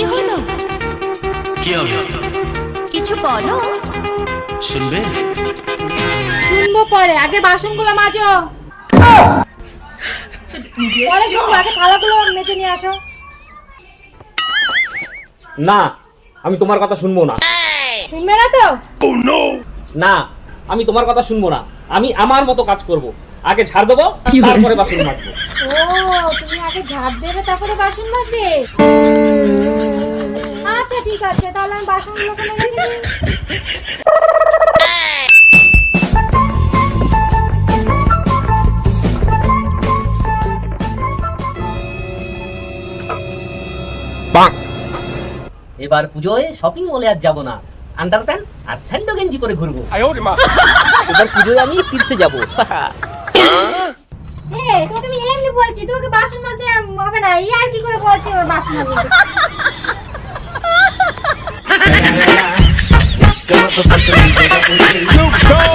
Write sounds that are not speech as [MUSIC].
হবে? কিছু বলো। শুনবে? শুনব পরে আগে বাসনগুলো মাজো। পরে শুনব আগে থালাগুলো মেজে নিয়ে আসো। না আমি তোমার কথা শুনব না। শুনবে না তো? না আমি তোমার কথা শুনব না। আমি আমার মতো কাজ করব। আগে ঝাড় দেবো তারপরে বাসন মাজবো। ও তুমি আগে ঝাড় দেবে তারপরে বাসন মাজবে? বাসনগুলো করে রেখে দিই এবার পুজোয় শপিং মলে আর যাব না। আন্ডার প্যান্ট আর স্যান্ডো গেঞ্জি পরে ঘুরবো। এবার পুজোয় আমি তীর্থে যাব। [LAUGHS] তোকে আমি এমনি বলছি তোমাকে বাসন মাজতে হবে না। এই আর কি করে বলছি বাসন মাজতে? motherfucking Snoop Dogg.